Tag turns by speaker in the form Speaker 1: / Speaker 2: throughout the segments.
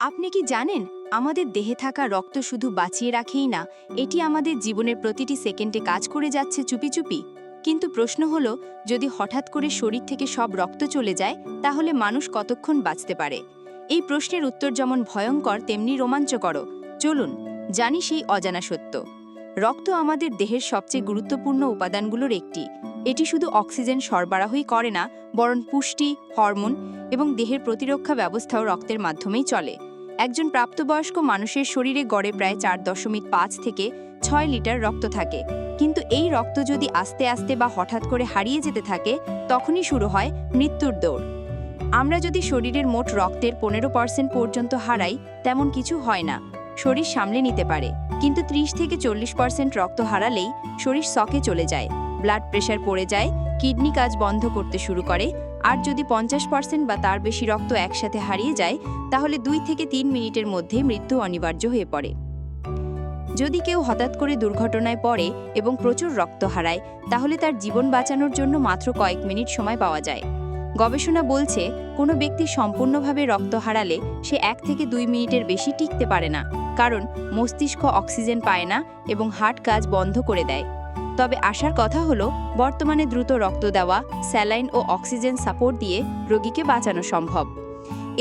Speaker 1: আপনি কি জানেন, আমাদের দেহে থাকা রক্ত শুধু বাঁচিয়ে রাখেই না, এটি আমাদের জীবনের প্রতিটি সেকেন্ডে কাজ করে যাচ্ছে চুপি চুপি? কিন্তু প্রশ্ন হলো, যদি হঠাৎ করে শরীর থেকে সব রক্ত চলে যায়, তাহলে মানুষ কতক্ষণ বাঁচতে পারে? এই প্রশ্নের উত্তর যেমন ভয়ঙ্কর, তেমনি রোমাঞ্চকর চলুন, জানি সেই অজানা সত্য। রক্ত আমাদের দেহের সবচেয়ে গুরুত্বপূর্ণ উপাদানগুলোর একটি। এটি শুধু অক্সিজেন সরবরাহই করে না, বরং পুষ্টি, হরমোন এবং দেহের প্রতিরক্ষা ব্যবস্থাও রক্তের মাধ্যমেই চলে। একজন প্রাপ্তবয়স্ক মানুষের শরীরে গড়ে প্রায় চার দশমিক পাঁচ থেকে ছয় লিটার রক্ত থাকে। কিন্তু এই রক্ত যদি আস্তে আস্তে বা হঠাৎ করে হারিয়ে যেতে থাকে, তখনই শুরু হয় মৃত্যুর দৌড়। আমরা যদি শরীরের মোট রক্তের পনেরো পার্সেন্ট পর্যন্ত হারাই, তেমন কিছু হয় না। শরীর সামলে নিতে পারে। কিন্তু ত্রিশ থেকে চল্লিশ পার্সেন্ট রক্ত হারালেই শরীর সকে চলে যায়। ব্লাড প্রেশার পড়ে যায়, কিডনি কাজ বন্ধ করতে শুরু করে আর যদি পঞ্চাশ পার্সেন্ট বা তার বেশি রক্ত একসাথে হারিয়ে যায়, তাহলে দুই থেকে তিন মিনিটের মধ্যে মৃত্যু অনিবার্য হয়ে পড়ে। যদি কেউ হঠাৎ করে দুর্ঘটনায় পড়ে এবং প্রচুর রক্ত হারায়, তাহলে তার জীবন বাঁচানোর জন্য মাত্র কয়েক মিনিট সময় পাওয়া যায়। গবেষণা বলছে, কোনো ব্যক্তি সম্পূর্ণভাবে রক্ত হারালে সে এক থেকে দুই মিনিটের বেশি টিকতে পারে না, কারণ মস্তিষ্ক অক্সিজেন পায় না এবং হার্ট কাজ বন্ধ করে দেয়। তবে আসার কথা হলো, বর্তমানে দ্রুত রক্ত দেওয়া, স্যালাইন ও অক্সিজেন সাপোর্ট দিয়ে রোগীকে বাঁচানো সম্ভব।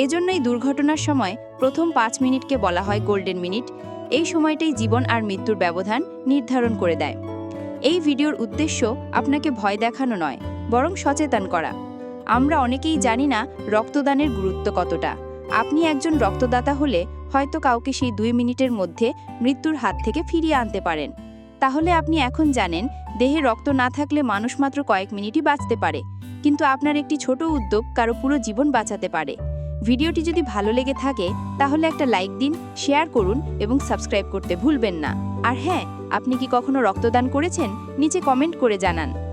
Speaker 1: এজন্যই দুর্ঘটনার সময় প্রথম পাঁচ মিনিটকে বলা হয় গোল্ডেন মিনিট। এই সময়টাই জীবন আর মৃত্যুর ব্যবধান নির্ধারণ করে দেয়। এই ভিডিওর উদ্দেশ্য আপনাকে ভয় দেখানো নয়, বরং সচেতন করা। আমরা অনেকেই জানি না রক্তদানের গুরুত্ব কতটা। আপনি একজন রক্তদাতা হলে হয়তো কাউকে সেই দুই মিনিটের মধ্যে মৃত্যুর হাত থেকে ফিরিয়ে আনতে পারেন। তাহলে আপনি এখন জানেন, দেহে রক্ত না থাকলে মানুষ মাত্র কয়েক মিনিটই বাঁচতে পারে। কিন্তু আপনার একটি ছোট উদ্যোগ কারও পুরো জীবন বাঁচাতে পারে। ভিডিওটি যদি ভালো লেগে থাকে, তাহলে একটা লাইক দিন, শেয়ার করুন এবং সাবস্ক্রাইব করতে ভুলবেন না। আর হ্যাঁ আপনি কি কখনো রক্তদান করেছেন? নিচে কমেন্ট করে জানান।